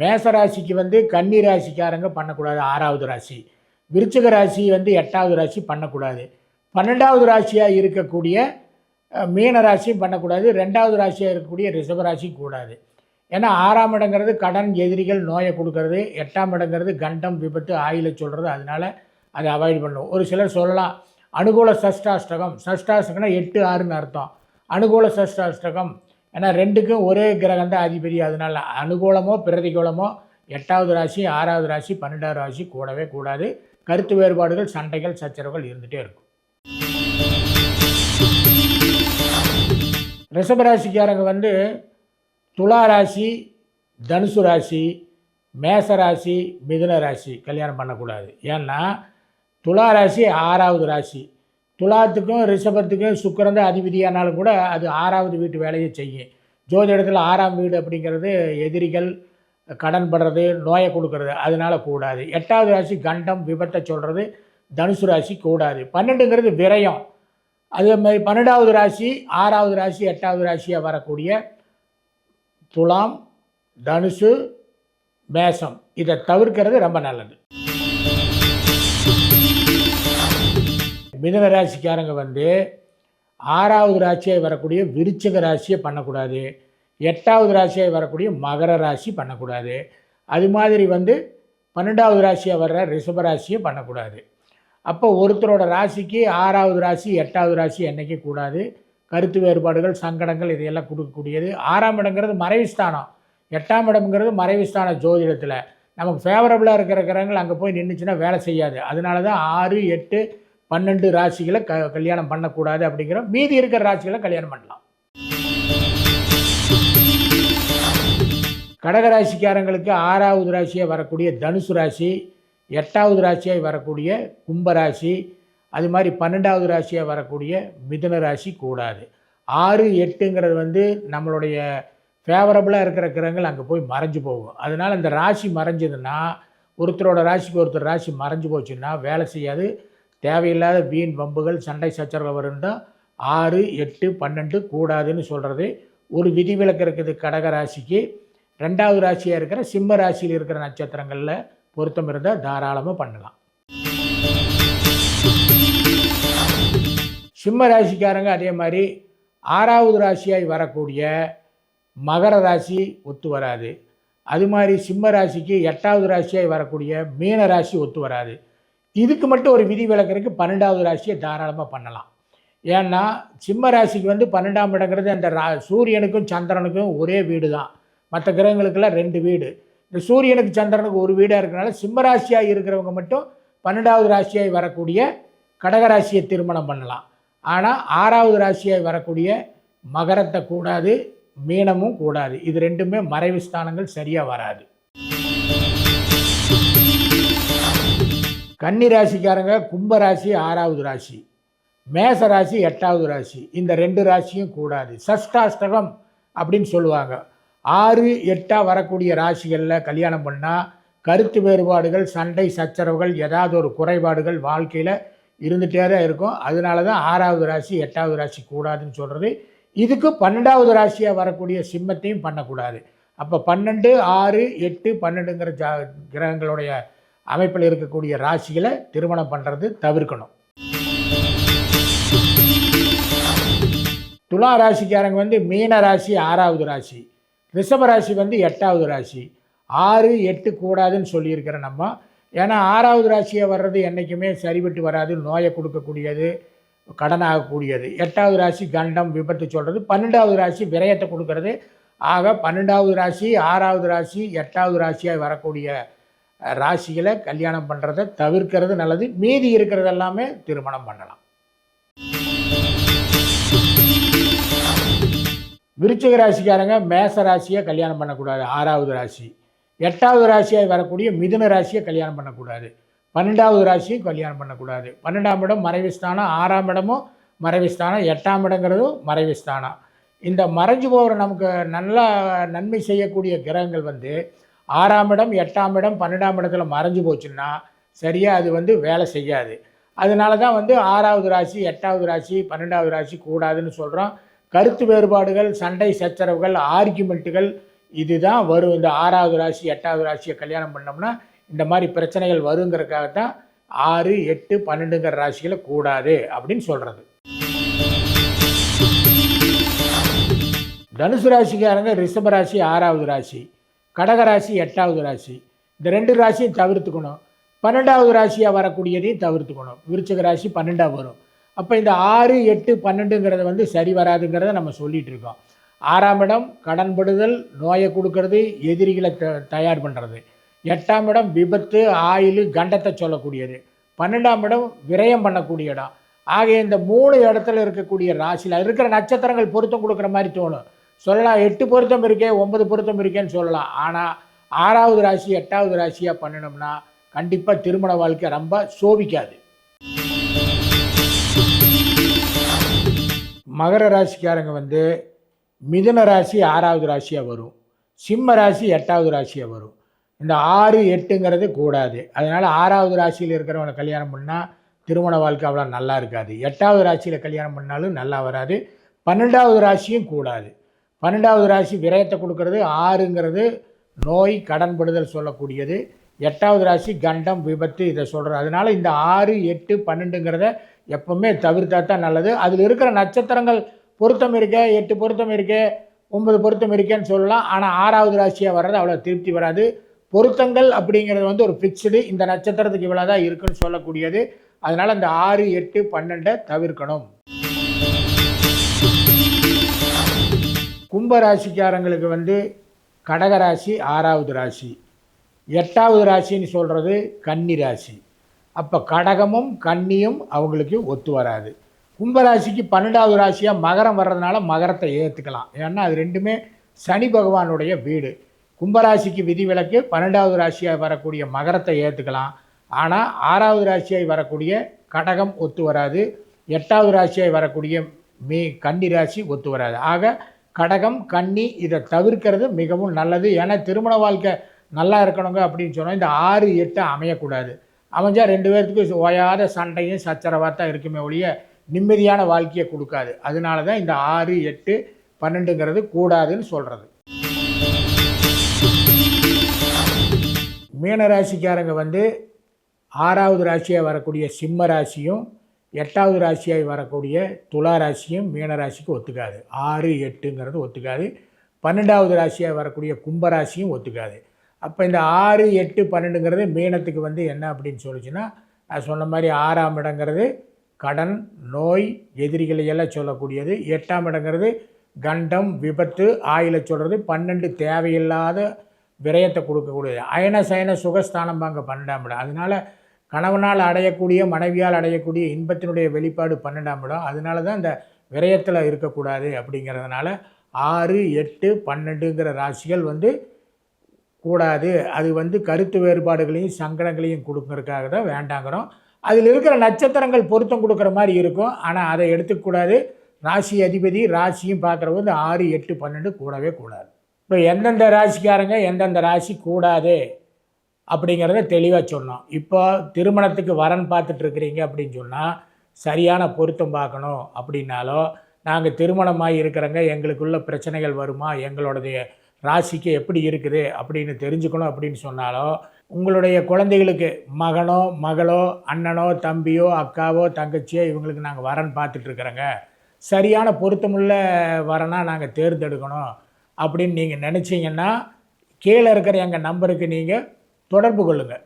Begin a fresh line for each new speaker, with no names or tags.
மேச ராசிக்கு வந்து கன்னி ராசிக்காரங்க பண்ணக்கூடாது ஆறாவது ராசி. விருச்சிக ராசி வந்து எட்டாவது ராசி பண்ணக்கூடாது. பன்னெண்டாவது ராசியாக இருக்கக்கூடிய மீன ராசியும் பண்ணக்கூடாது. ரெண்டாவது ராசியாக இருக்கக்கூடிய ரிஷப ராசியும் கூடாது. ஏன்னா ஆறாம் இடங்கிறது கடன் எதிரிகள் நோயை கொடுக்கறது. எட்டாம் இடங்கிறது கண்டம் விபத்து ஆயில சொல்கிறது அதனால அதை அவாய்ட் பண்ணும் ஒரு சிலர் சொல்லலாம் அனுகூல சஷ்டாஷ்டகம் சஷ்டாஷ்டகம்னா எட்டு ஆறுன்னு அர்த்தம். அனுகூல சஷ்டாஷ்டகம் ஏன்னா ரெண்டுக்கும் ஒரே கிரகம் தான் அதிபதி. அதனால் அனுகூலமோ பிரதிகூலமோ எட்டாவது ராசி ஆறாவது ராசி பன்னெண்டாவது ராசி கூடவே கூடாது. கருத்து வேறுபாடுகள் சண்டைகள் சச்சரவுகள் இருந்துகிட்டே இருக்கும். ரிஷபராசிக்காரங்க வந்து துலா ராசி தனுசு ராசி மேச ராசி மிதுன ராசி கல்யாணம் பண்ணக்கூடாது. ஏன்னா துலா ராசி ஆறாவது ராசி. துலாத்துக்கும் ரிஷபத்துக்கும் சுக்கரந்த அதிபதியானாலும் கூட அது ஆறாவது வீட்டு வேலையை செய்யும். ஜோதிடத்தில் ஆறாம் வீடு அப்படிங்கிறது எதிரிகள் கடன் படுறது நோயை கொடுக்கறது அதனால கூடாது. எட்டாவது ராசி கண்டம் விபத்தை சொல்கிறது தனுசு ராசி கூடாது. பன்னெண்டுங்கிறது விரயம். அதே மாதிரி பன்னெண்டாவது ராசி ஆறாவது ராசி எட்டாவது ராசியாக வரக்கூடிய துலாம் தனுசு மேசம். இதை தவிர்க்கிறது ரொம்ப நல்லது. மிதுன ராசிக்காரங்க வந்து ஆறாவது ராசியாக வரக்கூடிய விருச்சக ராசியை பண்ணக்கூடாது. எட்டாவது ராசியாக வரக்கூடிய மகர ராசி பண்ணக்கூடாது. அது மாதிரி வந்து பன்னெண்டாவது ராசியாக வர்ற ரிஷப ராசியை பண்ணக்கூடாது. அப்போ ஒருத்தரோட ராசிக்கு ஆறாவது ராசி எட்டாவது ராசி என்னைக்கு கூடாது. கருத்து வேறுபாடுகள் சங்கடங்கள் இதையெல்லாம் கொடுக்கக்கூடியது. ஆறாம் இடங்கிறது மறைவு ஸ்தானம். எட்டாம் இடம்ங்கிறது மறைவு ஸ்தானம் ஜோதிடத்தில். நமக்கு ஃபேவரபுளாக இருக்கிற கிரகங்கள் அங்கே போய் நின்றுச்சுன்னா வேலை செய்யாது. அதனால தான் ஆறு எட்டு பன்னெண்டு ராசிகளை க கல்யாணம் பண்ணக்கூடாது அப்படிங்கிற மீதி இருக்கிற ராசிகளை கல்யாணம் பண்ணலாம். கடகராசிக்காரங்களுக்கு ஆறாவது ராசியாக வரக்கூடிய தனுசு ராசி எட்டாவது ராசியாக வரக்கூடிய கும்பராசி அது மாதிரி பன்னெண்டாவது ராசியாக வரக்கூடிய மிதுன ராசி கூடாது. ஆறு எட்டுங்கிறது வந்து நம்மளுடைய ஃபேவரபுளாக இருக்கிற கிரகங்கள் அங்கே போய் மறைஞ்சு போகும். அதனால் அந்த ராசி மறைஞ்சதுன்னா ஒருத்தரோட ராசிக்கு ஒருத்தர் ராசி மறைஞ்சு போச்சுன்னா வேலை செய்யாது. தேவையில்லாத வீண் வம்புகள் சண்டை சச்சரவு இருந்தால் ஆறு எட்டு பன்னெண்டு கூடாதுன்னு சொல்கிறது ஒரு விதிவிலக்கு இருக்குது கடக ராசிக்கு ரெண்டாவது ராசியாக இருக்கிற சிம்ம ராசியில் இருக்கிற நட்சத்திரங்களில் பொருத்தம் இருந்தால் தாராளமாக பண்ணலாம். சிம்ம ராசிக்காரங்க அதே மாதிரி ஆறாவது ராசியாய் வரக்கூடிய மகர ராசி ஒத்து வராது. அது மாதிரி சிம்ம ராசிக்கு எட்டாவது ராசியாய் வரக்கூடிய மீன ராசி ஒத்து வராது. இதுக்கு மட்டும் ஒரு விதி விளக்கிறதுக்கு பன்னெண்டாவது ராசியை தாராளமாக பண்ணலாம். ஏன்னா சிம்ம ராசிக்கு வந்து பன்னெண்டாம் இடங்கிறது அந்த ரா சூரியனுக்கும் சந்திரனுக்கும் ஒரே வீடு தான் மற்ற கிரகங்களுக்கெல்லாம் ரெண்டு வீடு. இந்த சூரியனுக்கு சந்திரனுக்கு ஒரு வீடாக இருக்கிறனால சிம்ம ராசியாக இருக்கிறவங்க மட்டும் பன்னெண்டாவது ராசியாய் வரக்கூடிய கடகராசியை திருமணம் பண்ணலாம். ஆனால் ஆறாவது ராசியாய் வரக்கூடிய மகரத்தை கூடாது மீனமும் கூடாது. இது ரெண்டுமே மறைவு ஸ்தானங்கள் சரியாக வராது. கன்னி ராசிக்காரங்க கும்ப ராசி ஆறாவது ராசி மேச ராசி எட்டாவது ராசி இந்த ரெண்டு ராசியும் கூடாது. சஷ்டாஷ்டகம் அப்படின்னு சொல்லுவாங்க. ஆறு எட்டாக வரக்கூடிய ராசிகளில் கல்யாணம் பண்ணால் கருத்து வேறுபாடுகள் சண்டை சச்சரவுகள் ஏதாவது ஒரு குறைபாடுகள் வாழ்க்கையில் இருந்துகிட்டே தான் இருக்கும். அதனால தான் ஆறாவது ராசி எட்டாவது ராசி கூடாதுன்னு சொல்கிறது இதுக்கு பன்னெண்டாவது ராசியாக வரக்கூடிய சிம்மத்தையும் பண்ணக்கூடாது. அப்போ பன்னெண்டு ஆறு எட்டு பன்னெண்டுங்கிற ஜா கிரகங்களுடைய அமைப்பில் இருக்கக்கூடிய ராசிகளை திருமணம் பண்ணுறது தவிர்க்கணும். துலா ராசிக்காரங்க வந்து மீன ராசி ஆறாவது ராசி. ரிஷப ராசி வந்து எட்டாவது ராசி. ஆறு எட்டு கூடாதுன்னு சொல்லியிருக்கிற நம்ம. ஏன்னா ஆறாவது ராசியை வர்றது என்றைக்குமே சரிபட்டு வராது நோயை கொடுக்கக்கூடியது கடன் ஆகக்கூடியது எட்டாவது ராசி கண்டம் விபத்து சொல்கிறது பன்னெண்டாவது ராசி விரயத்தை கொடுக்கறது. ஆக பன்னெண்டாவது ராசி ஆறாவது ராசி எட்டாவது ராசியாக வரக்கூடிய ராசிகளை கல்யாணம் பண்ணுறதை தவிர்க்கிறது நல்லது. மீதி இருக்கிறது எல்லாமே திருமணம் பண்ணலாம். விருச்சிக ராசிக்காரங்க மேச ராசியை கல்யாணம் பண்ணக்கூடாது. ஆறாவது ராசி. எட்டாவது ராசியாக வரக்கூடிய மிதுன ராசியை கல்யாணம் பண்ணக்கூடாது. பன்னெண்டாவது ராசியும் கல்யாணம் பண்ணக்கூடாது. பன்னெண்டாம் இடம் மறைவுஸ்தானம் ஆறாம் இடமும் மறைவுஸ்தானம் எட்டாம் இடங்கிறதும் மறைவுஸ்தானம் இந்த மறைஞ்சு போகிற நமக்கு நல்லா நன்மை செய்யக்கூடிய கிரகங்கள் வந்து ஆறாம் இடம் எட்டாம் இடம் பன்னெண்டாம் இடத்துல மறைஞ்சு போச்சுன்னா சரியாக அது வந்து வேலை செய்யாது. அதனால தான் வந்து ஆறாவது ராசி எட்டாவது ராசி பன்னெண்டாவது ராசி கூடாதுன்னு சொல்கிறோம் கருத்து வேறுபாடுகள் சண்டை சச்சரவுகள் ஆர்கியூமெண்ட்டுகள் இதுதான் வரும். இந்த ஆறாவது ராசி எட்டாவது ராசியை கல்யாணம் பண்ணோம்னா இந்த மாதிரி பிரச்சனைகள் வருங்கிறதுக்காகத்தான் ஆறு எட்டு பன்னெண்டுங்கிற ராசிகளை கூடாது அப்படின்னு சொல்கிறது தனுசு ராசிக்காரங்க ரிஷப ராசி ஆறாவது ராசி. கடக ராசி எட்டாவது ராசி. இந்த ரெண்டு ராசியும் தவிர்த்துக்கணும். பன்னெண்டாவது ராசியாக வரக்கூடியதையும் தவிர்த்துக்கணும். விருச்சக ராசி பன்னெண்டாவது வரும். அப்போ இந்த ஆறு எட்டு பன்னெண்டுங்கிறத வந்து சரி வராதுங்கிறத நம்ம சொல்லிகிட்டு இருக்கோம். ஆறாம் இடம் கடன்படுதல் நோயை கொடுக்கறது எதிரிகளை த தயார் பண்ணுறது எட்டாம் இடம் விபத்து ஆயில் கண்டத்தை சொல்லக்கூடியது. பன்னெண்டாம் இடம் விரயம் பண்ணக்கூடிய இடம். ஆகிய இந்த மூணு இடத்துல இருக்கக்கூடிய ராசியில் இருக்கிற நட்சத்திரங்கள் பொருத்தம் கொடுக்குற மாதிரி தோணும். சொல்லலாம் எட்டு பொருத்தம் இருக்கே ஒன்பது பொருத்தம் இருக்கேன்னு சொல்லலாம். ஆனால் ஆறாவது ராசி எட்டாவது ராசியாக பண்ணினோம்னா கண்டிப்பாக திருமண வாழ்க்கை ரொம்ப சோபிக்காது. மகர ராசிக்காரங்க வந்து மிதுன ராசி ஆறாவது ராசியாக வரும். சிம்ம ராசி எட்டாவது ராசியாக வரும். இந்த ஆறு எட்டுங்கிறது கூடாது. அதனால் ஆறாவது ராசியில் இருக்கிறவனை கல்யாணம் பண்ணால் திருமண வாழ்க்கை அவ்வளோ நல்லா இருக்காது. எட்டாவது ராசியில் கல்யாணம் பண்ணாலும் நல்லா வராது. பன்னெண்டாவது ராசியும் கூடாது. பன்னெண்டாவது ராசி விரயத்தை கொடுக்கறது ஆறுங்கிறது நோய் கடன்படுதல் சொல்லக்கூடியது. எட்டாவது ராசி கண்டம் விபத்து இதை சொல்கிறது அதனால் இந்த ஆறு எட்டு பன்னெண்டுங்கிறத எப்பவுமே தவிர்த்தா தான் நல்லது. அதில் இருக்கிற நட்சத்திரங்கள் பொருத்தம் இருக்கே எட்டு பொருத்தம் இருக்கே ஒன்பது பொருத்தம் இருக்கேன்னு சொல்லலாம். ஆனால் ஆறாவது ராசியாக வர்றது அவ்வளோ திருப்தி வராது. பொருத்தங்கள் அப்படிங்கிறது வந்து ஒரு ஃபிக்ஸ்டு இந்த நட்சத்திரத்துக்கு இவ்வளோ தான் இருக்குன்னு சொல்லக்கூடியது. அதனால் அந்த ஆறு எட்டு பன்னெண்டை தவிர்க்கணும். கும்பராசிக்காரங்களுக்கு வந்து கடக ராசி ஆறாவது ராசி. எட்டாவது ராசின்னு சொல்கிறது கன்னி ராசி. அப்போ கடகமும் கன்னியும் அவங்களுக்கு ஒத்து வராது. கும்பராசிக்கு பன்னெண்டாவது ராசியாக மகரம் வர்றதுனால மகரத்தை ஏற்றுக்கலாம் ஏன்னா அது ரெண்டுமே சனி பகவானுடைய வீடு. கும்பராசிக்கு விதிவிலக்கு பன்னெண்டாவது ராசியாக வரக்கூடிய மகரத்தை ஏற்றுக்கலாம் ஆனால் ஆறாவது ராசியாய் வரக்கூடிய கடகம் ஒத்து வராது. எட்டாவது ராசியாய் வரக்கூடிய மீ கன்னி ராசி ஒத்து வராது. ஆக கடகம் கன்னி இதை தவிர்க்கிறது மிகவும் நல்லது. ஏன்னா திருமண வாழ்க்கை நல்லா இருக்கணுங்க அப்படின்னு சொன்னால் இந்த ஆறு எட்டு அமையக்கூடாது. அமைஞ்சால் ரெண்டு பேர்த்துக்கும் ஓயாத சண்டையும் சச்சரவாக தான் இருக்குமே ஒழிய நிம்மதியான வாழ்க்கையை கொடுக்காது. அதனால தான் இந்த ஆறு எட்டு பன்னெண்டுங்கிறது கூடாதுன்னு சொல்கிறது மீன ராசிக்காரங்க வந்து ஆறாவது ராசியாக வரக்கூடிய சிம்ம ராசியும் எட்டாவது ராசியாய் வரக்கூடிய துலா ராசியும் மீன ராசிக்கு ஒத்துக்காது. ஆறு எட்டுங்கிறது ஒத்துக்காது. பன்னெண்டாவது ராசியாக வரக்கூடிய கும்பராசியும் ஒத்துக்காது. அப்போ இந்த ஆறு எட்டு பன்னெண்டுங்கிறது மீனத்துக்கு வந்து என்ன அப்படின்னு சொல்லிச்சுன்னா நான் சொன்ன மாதிரி ஆறாம் இடங்கிறது கடன் நோய் எதிரிகளை எல்லாம் சொல்லக்கூடியது. எட்டாம் இடங்கிறது கண்டம் விபத்து ஆயில சொல்கிறது பன்னெண்டு தேவையில்லாத விரயத்தை கொடுக்கக்கூடியது. அயன சயன சுகஸ்தானம் பாங்க பன்னெண்டாம் இடம். அதனால் கணவனால் அடையக்கூடிய மனைவியால் அடையக்கூடிய இன்பத்தினுடைய வெளிப்பாடு பன்னெண்டாம் இடம். அதனால தான் இந்த விரயத்தில் இருக்கக்கூடாது அப்படிங்கிறதுனால ஆறு எட்டு பன்னெண்டுங்கிற ராசிகள் வந்து கூடாது. அது வந்து கருத்து வேறுபாடுகளையும் சங்கடங்களையும் கொடுக்கறதுக்காக தான் வேண்டாங்கிறோம். அதில் இருக்கிற நட்சத்திரங்கள் பொருத்தம் கொடுக்குற மாதிரி இருக்கும். ஆனால் அதை எடுத்துக்கூடாது ராசி அதிபதி ராசியும் பார்க்குறவங்க இந்த ஆறு எட்டு பன்னெண்டு கூடவே கூடாது. இப்போ எந்தெந்த ராசிக்காரங்க எந்தெந்த ராசி கூடாது? அப்படிங்கிறத தெளிவாக சொன்னோம். இப்போ திருமணத்துக்கு வரன் பார்த்துட்டு இருக்கிறீங்க அப்படின்னு சொன்னால் சரியான பொருத்தம் பார்க்கணும் அப்படின்னாலோ நாங்கள் திருமணமாக இருக்கிறவங்க எங்களுக்குள்ள பிரச்சனைகள் வருமா எங்களுடைய ராசிக்கு எப்படி இருக்குது அப்படின்னு தெரிஞ்சுக்கணும் அப்படின்னு சொன்னாலோ உங்களுடைய குழந்தைகளுக்கு மகனோ மகளோ அண்ணனோ தம்பியோ அக்காவோ தங்கச்சியோ இவங்களுக்கு நாங்கள் வரன் பார்த்துட்ருக்குறோங்க. சரியான பொருத்தமுள்ள வரனாக நாங்கள் தேர்ந்தெடுக்கணும் அப்படின்னு நீங்கள் நினச்சிங்கன்னா கீழே இருக்கிற எங்கள் நம்பருக்கு நீங்கள் தொடர்பு கொள்ளுங்கள்